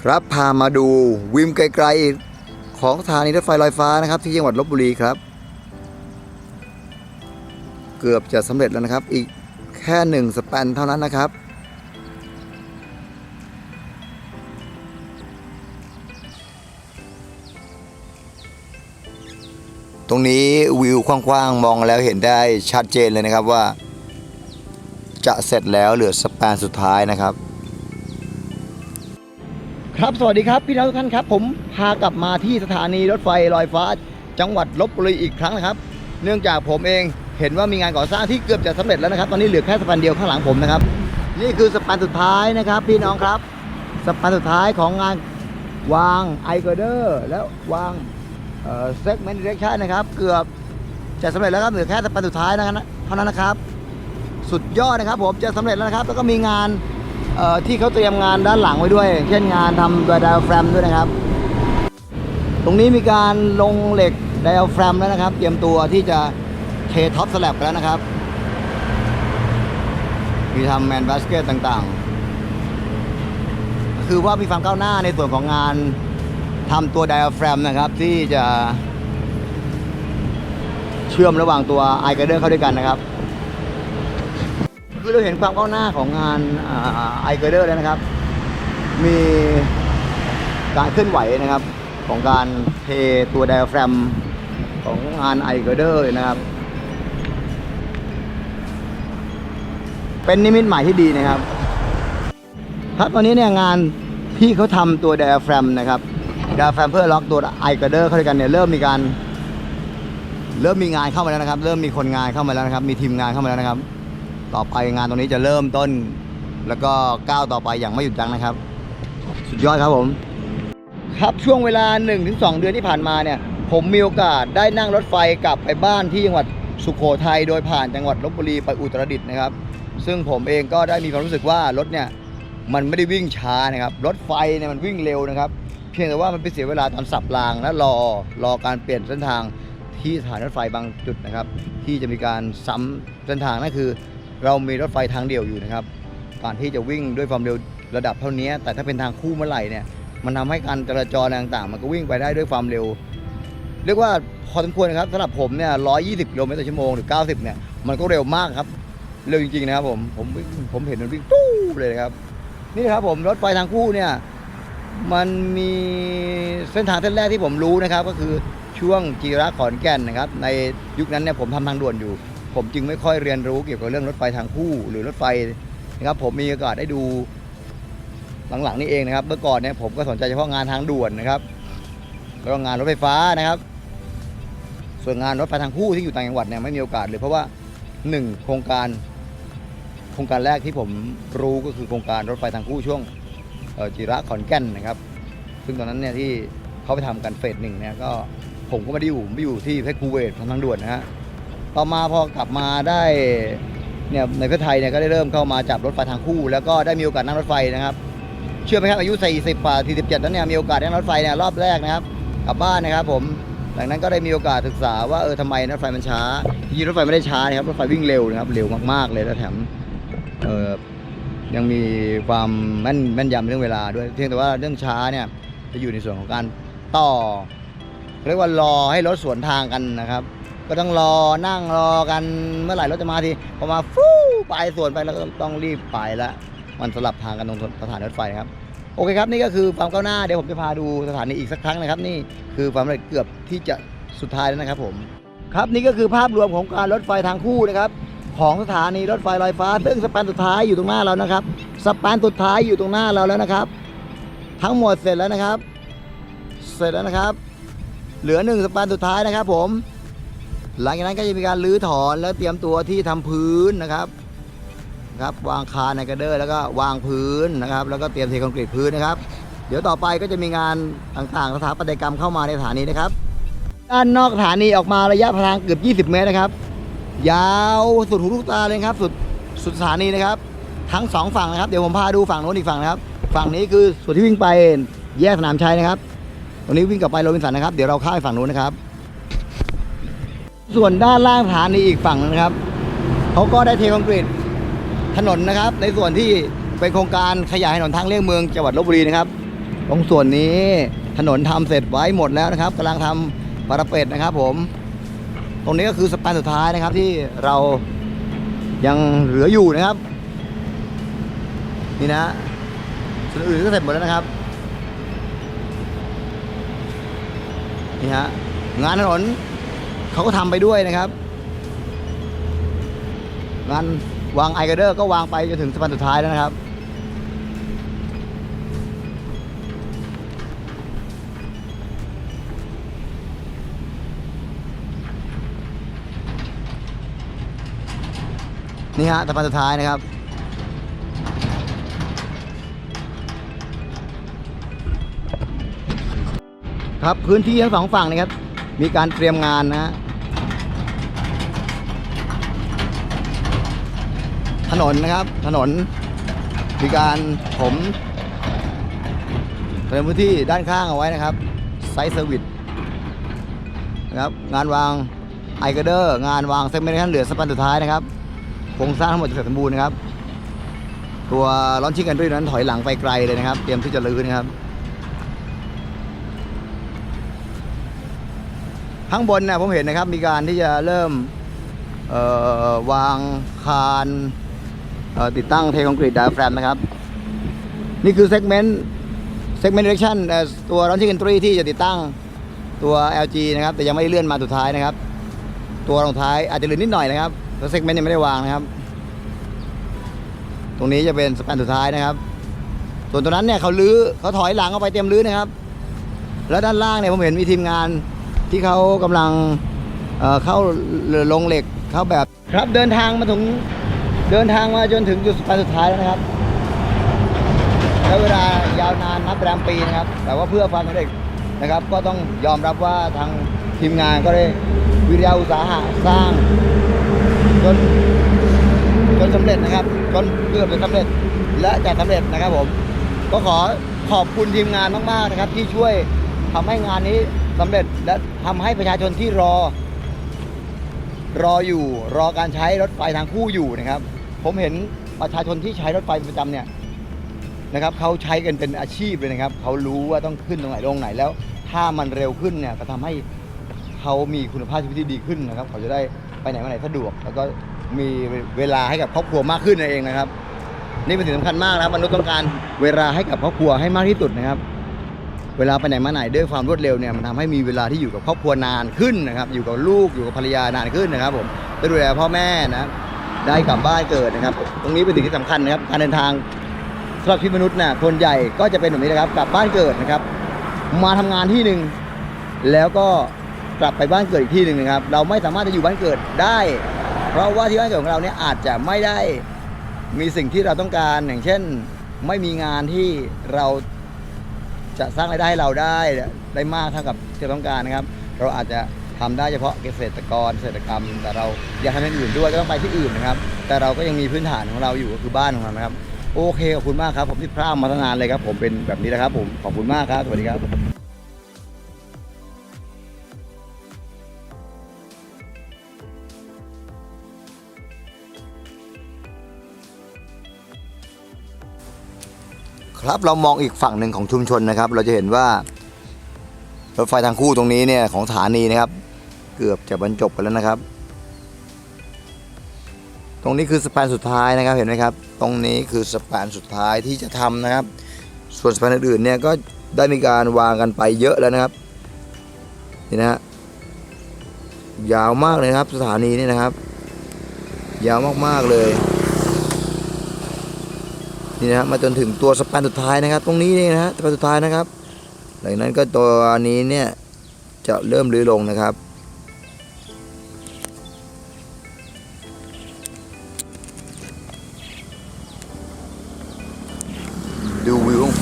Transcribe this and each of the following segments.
ครับพามาดูวิมไกลๆของสถานีรถไฟลอยฟ้านะครับ ที่จังหวัดลบบุรีครับ เกือบจะสำเร็จแล้วนะครับ อีกแค่หนึ่งสแปนเท่านั้นนะครับ ตรงนี้วิวกว้างๆ มองแล้วเห็นได้ชัดเจนเลยนะครับว่า จะเสร็จแล้วเหลือสแปนสุดท้ายนะครับ ครับ สวัสดีครับพี่น้องทุกท่านครับ ผมพากลับมาที่สถานีรถไฟลอยฟ้า จังหวัดลบบุรีอีกครั้งนะครับ เนื่องจากผมเองเห็นว่ามีงานก่อสร้างที่เกือบจะสำเร็จแล้วนะครับ ตอนนี้เหลือแค่สะพานเดียวข้างหลังผมนะครับ นี่คือสะพานสุดท้ายนะครับ พี่น้องครับสะพานสุดท้ายของงานวางไอเกอร์เดอร์แล้ววางเซ็กเมนต์เรคชั่นนะครับ เกือบจะสำเร็จแล้วครับเหลือแค่สะพานสุดท้ายนะครับเท่านั้นนะครับ สุดยอดนะครับ ผมจะสำเร็จแล้วนะครับ แล้วก็มีงาน ที่เขาเตรียมงานด้านหลังไว้ด้วย เช่นงานทำตัวไดอะแฟรมด้วยนะครับ ตรงนี้มีการลงเหล็กไดอะแฟรมแล้วนะครับ เตรียมตัวที่จะเทท็อปสแลบแล้วนะครับมีทำแมนบาสเกตต่างๆ คือว่ามีความก้าวหน้าในส่วนของงานทำตัวไดอะแฟรมนะครับ ที่จะเชื่อมระหว่างตัวไอเกเดอร์เข้าด้วยกันนะครับ คือเราเห็นความก้าวหน้าของงานไอเกอร์เดอร์แล้วนะครับ มีการเคลื่อนไหวนะครับ ของการเทตัวไดอะแฟรมของงานไอเกอร์เดอร์นะครับ เป็นนิมิตใหม่ที่ดีนะครับครับตอนนี้เนี่ยงานที่เขาทำตัวไดอะแฟรมนะครับไดอะแฟรมเพื่อล็อกตัวไอเกอร์เดอร์เข้าด้วยกันเนี่ยเริ่มมีการเริ่มมีงานเข้ามาแล้วนะครับ เริ่มมีคนงานเข้ามาแล้วนะครับ มีทีมงานเข้ามาแล้วนะครับ ต่อไปงานตรงนี้จะเริ่มต้น แล้วก็ก้าวต่อไปอย่างไม่หยุดยั้งนะครับ สุดยอดครับผม ครับช่วงเวลา 1-2 เดือนที่ผ่านมาเนี่ย ผมมีโอกาสได้นั่งรถไฟกลับไปบ้านที่จังหวัดสุโขทัยโดยผ่านจังหวัดลบบุรีไปอุตรดิตถ์นะครับ ซึ่งผมเองก็ได้มีความรู้สึกว่ารถเนี่ยมันไม่ได้วิ่งช้านะครับ รถไฟเนี่ยมันวิ่งเร็วนะครับ เพียงแต่ว่ามันไปเสียเวลาตอนสับรางและรอรอการเปลี่ยนเส้นทางที่สถานรถไฟบางจุดนะครับ ที่จะมีการซ้ำเส้นทางนั่นคือ เรามีรถไฟทางเดียวอยู่นะครับการที่จะวิ่งด้วยความเร็วระดับเท่านี้ แต่ถ้าเป็นทางคู่เมื่อไหร่เนี่ยมันทำให้การจราจรอะไรต่างๆ มันก็วิ่งไปได้ด้วยความเร็ว เรียกว่าพอสมควรครับสำหรับผมเนี่ย120กิโลเมตรต่อชั่วโมงหรือ 90 เนี่ยมันก็เร็วมากครับ เร็วจริงๆนะครับผมผมผมเห็นมันวิ่งตู้เลยครับ นี่ครับผมรถไฟทางคู่เนี่ยมันมีเส้นทางเส้นแรกที่ผมรู้นะครับ ก็คือช่วงจีระขอนแก่นนะครับ ในยุคนั้นเนี่ยผมทำทางด่วนอยู่ ผมจึงไม่ค่อยเรียนรู้เกี่ยวกับเรื่องรถไฟทางคู่หรือรถไฟนะครับ ผมมีโอกาสได้ดูหลังๆนี่เองนะครับ เมื่อก่อนเนี่ยผมก็สนใจเฉพาะงานทางด่วนนะครับแล้วก็งานรถไฟฟ้านะครับ ส่วนงานรถไฟทางคู่ที่อยู่ต่างจังหวัดเนี่ยไม่มีโอกาสเลยเพราะว่าหนึ่งโครงการโครงการแรกที่ผมรู้ก็คือโครงการรถไฟทางคู่ช่วงจิระขอนแก่นนะครับ ซึ่งตอนนั้นเนี่ยที่เขาไปทำกันเฟสหนึ่งเนี่ยก็ผมก็ไม่ได้อยู่ไม่อยู่ที่เพชรคูเวตทางด่วนนะฮะ ต่อมาพอกลับมาได้เนี่ยในประเทศไทยเนี่ยก็ได้เริ่มเข้ามาจับรถไฟทางคู่ แล้วก็ได้มีโอกาสนั่งรถไฟนะครับ เชื่อไหมครับอายุ 40ป่า47แล้วเนี่ยมีโอกาสนั่งรถไฟเนี่ยรอบแรกนะครับกลับบ้านนะครับ ผมหลังนั้นก็ได้มีโอกาสศึกษาว่าเออทำไมรถไฟมันช้าจริงรถไฟไม่ได้ช้านะครับรถไฟวิ่งเร็วนะครับเร็วมากๆเลยแล้วแถมเออยังมีความแม่นแม่นยำเรื่องเวลาด้วยเพียงแต่ว่าเรื่องช้าเนี่ยจะอยู่ในส่วนของการต่อเรียกว่ารอให้รถสวนทางกันนะครับ ก็ต้องรอนั่งรอกันเมื่อไหร่รถจะมาทีพอมาฟู่ไปส่วนไปแล้วก็ต้องรีบไปแล้วมันสลับทางกันตรงสถานรถไฟครับ โอเคครับนี่ก็คือความก้าวหน้าเดี๋ยวผมจะพาดูสถานีอีกสักครั้งนะครับ นี่คือความสำเร็จเกือบที่จะสุดท้ายแล้วนะครับผมครับนี่ก็คือภาพรวมของการรถไฟทางคู่นะครับของสถานีรถไฟลอยฟ้า ซึ่งสแปนสุดท้ายอยู่ตรงหน้าเรานะครับสแปนสุดท้ายอยู่ตรงหน้าเราแล้วนะครับ ทั้งหมดเสร็จแล้วนะครับ เสร็จแล้วนะครับ เหลือหนึ่งสแปนสุดท้ายนะครับผม หลังจากนั้นก็จะมีการรื้อถอนแล้วเตรียมตัวที่ทำพื้นนะครับครับวางคานในกระเดอร์แล้วก็วางพื้นนะครับ แล้วก็เตรียมเทคอนกรีตพื้นนะครับ เดี๋ยวต่อไปก็จะมีงานต่างๆสถาปัตยกรรมเข้ามาในสถานีนะครับ ด้านนอกสถานีออกมาระยะทางเกือบ 20 เมตรนะครับ ยาวสุดหูลูกตาเลยครับ สุดสุดสถานีนะครับ ทั้งสองฝั่งนะครับ เดี๋ยวผมพาดูฝั่งโน้นอีกฝั่งนะครับ ฝั่งนี้คือส่วนที่วิ่งไปแยกสนามชัยนะครับ ตรงนี้วิ่งกลับไปโรบินสันนะครับ เดี๋ยวเราข้ามฝั่งโน้นนะครับ ส่วนด้านล่างสถานีอีกฝั่งนึงนะครับเขาก็ได้เทคอนกรีตถนนนะครับ ในส่วนที่เป็นโครงการขยายถนนทางเลี่ยงเมืองจังหวัดลบบุรีนะครับ ตรงส่วนนี้ถนนทำเสร็จไว้หมดแล้วนะครับกำลังทำปาราเป็ดนะครับ ผม ตรงนี้ก็คือสะพานสุดท้ายนะครับ ที่เรายังเหลืออยู่นะครับ นี่นะส่วนอื่นก็เสร็จหมดแล้วนะครับนี่ฮะงานถนน เขาก็ทำไปด้วยนะครับงานวางไอเกเดอร์ก็วางไปจนถึงสะพานสุดท้ายแล้วนะครับ นี่ฮะสะพานสุดท้ายนะครับครับพื้นที่ทั้งสองฝั่งนะครับ มีการเตรียมงานนะฮะถ นนนะครับ ถนนมีการผมเตรียมพื้นที่ด้านข้างเอาไว้นะครับไซส์เซอร์วิสนะครับงานวางไอเกเดอร์งานวางเซกเมนต์ขั้นเหลือสะพานสุดท้ายนะครับโครงสร้างทั้งหมดจะเสร็จสมบูรณ์นะครับ ตัวล้อนชิ่งกันด้วยนั้นถอยหลังไปไกลเลยนะครับ เตรียมที่จะลื้อนะครับ ข้างบนนะผมเห็นนะครับมีการที่จะเริ่มวางคาน ติดตั้งเทคอนกรีตดาแฟรมนะครับ นี่คือเซกเมนต์เซกเมนต์เดเรคชั่นตัวลอนชิ่งกันทรีที่จะติดตั้งตัว LG นะครับ แต่ยังไม่ได้เลื่อนมาสุดท้ายนะครับ ตัวรองท้ายอาจจะเลือนิดหน่อยนะครับแล้วเซกเมนต์ยังไม่ได้วางนะครับ ตรงนี้จะเป็นสแปนสุดท้ายนะครับ ส่วนตัวนั้นเนี่ยเขาลื้อเขาถอยหลังเอาไปเตรียมลื้อนะครับ แล้วด้านล่างเนี่ยผมเห็นมีทีมงานที่เขากำลังเเข้าลงเหล็กเข้าแบบครับเดินทางมาถึง เดินทางมาจนถึงจุดสแปนสุดท้ายแล้วนะครับใช้เวลายาวนานนับแรมปีนะครับ แต่ว่าเพื่อความสำเร็จนะครับ ก็ต้องยอมรับว่าทางทีมงานก็ได้วิริยะอุตสาหะสร้างจนจนสำเร็จนะครับจนเกือบจะสำเร็จและจะสำเร็จนะครับผม ก็ขอขอบคุณทีมงานมากๆนะครับ ที่ช่วยทำให้งานนี้สำเร็จและทำให้ประชาชนที่รอ รออยู่รอการใช้รถไฟทางคู่อยู่นะครับ ผมเห็นประชาชนที่ใช้รถไฟประจำเนี่ยนะครับเขาใช้กันเป็นอาชีพเลยนะครับเขารู้ว่าต้องขึ้นตรงไหนลงไหนแล้ว ถ้ามันเร็วขึ้นเนี่ยก็ทำให้เขามีคุณภาพชีวิตที่ดีขึ้นนะครับ เขาจะได้ไปไหนมาไหนสะดวก แล้วก็มีเวลาให้กับครอบครัวมากขึ้นนั่นเองนะครับ นี่เป็นสิ่งสำคัญมากนะครับมนุษย์ต้องการเวลาให้กับครอบครัวให้มากที่สุดนะครับ เวลาไปไหนมาไหนด้วยความรวดเร็วเนี่ยมันทำให้มีเวลาที่อยู่กับครอบครัวนานขึ้นนะครับ อยู่กับลูกอยู่กับภรรยานานขึ้นนะครับ ผมได้ดูแลพ่อแม่นะ ได้กลับบ้านเกิดนะครับ ตรงนี้เป็นสิ่งที่สำคัญนะครับ การเดินทางสำหรับชีวิตมนุษย์น่ะคนใหญ่ก็จะเป็นแบบนี้นะครับ กลับบ้านเกิดนะครับ มาทำงานที่หนึ่งแล้วก็กลับไปบ้านเกิดอีกที่หนึ่งนะครับ เราไม่สามารถจะอยู่บ้านเกิดได้ เพราะว่าที่บ้านเกิดของเราเนี่ยอาจจะไม่ได้มีสิ่งที่เราต้องการอย่างเช่น ไม่มีงานที่เราจะสร้างรายได้ให้เราได้ได้มากเท่ากับที่เราต้องการนะครับ เราอาจจะ ทำได้เฉพาะเกษตรกรเกษตรกรรม แต่เราอยากทำอย่างอื่นด้วยก็ต้องไปที่อื่นนะครับ แต่เราก็ยังมีพื้นฐานของเราอยู่ก็คือบ้านของเรานะครับ โอเคขอบคุณมากครับ ผมที่พร่ามาตั้งนานเลยครับ ผมเป็นแบบนี้นะครับ ผมขอบคุณมากครับสวัสดีครับครับเรามองอีกฝั่งหนึ่งของชุมชนนะครับ เราจะเห็นว่ารถไฟทางคู่ตรงนี้เนี่ยของสถานีนะครับ เกือบจะบรรจบกันแล้วนะครับ ตรงนี้คือสะพานสุดท้ายนะครับเห็นไหมครับ ตรงนี้คือสะพานสุดท้ายที่จะทำนะครับ ส่วนสะพานอื่นๆเนี่ยก็ได้มีการวางกันไปเยอะแล้วนะครับนี่นะฮะยาวมากเลยครับ สถานีนี่นะครับ ยาวมากๆเลยนี่นะฮะมาจนถึงตัวสะพานสุดท้ายนะครับ ตรงนี้นี่นะฮะสะพานสุดท้ายนะครับหลังนั้นก็ตัวนี้เนี่ยจะเริ่มรื้อลงนะครับ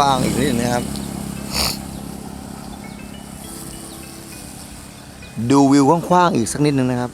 ว้างอีกนิดนะครับ ดูวิวกว้างๆอีกสักนิดนึงนะครับ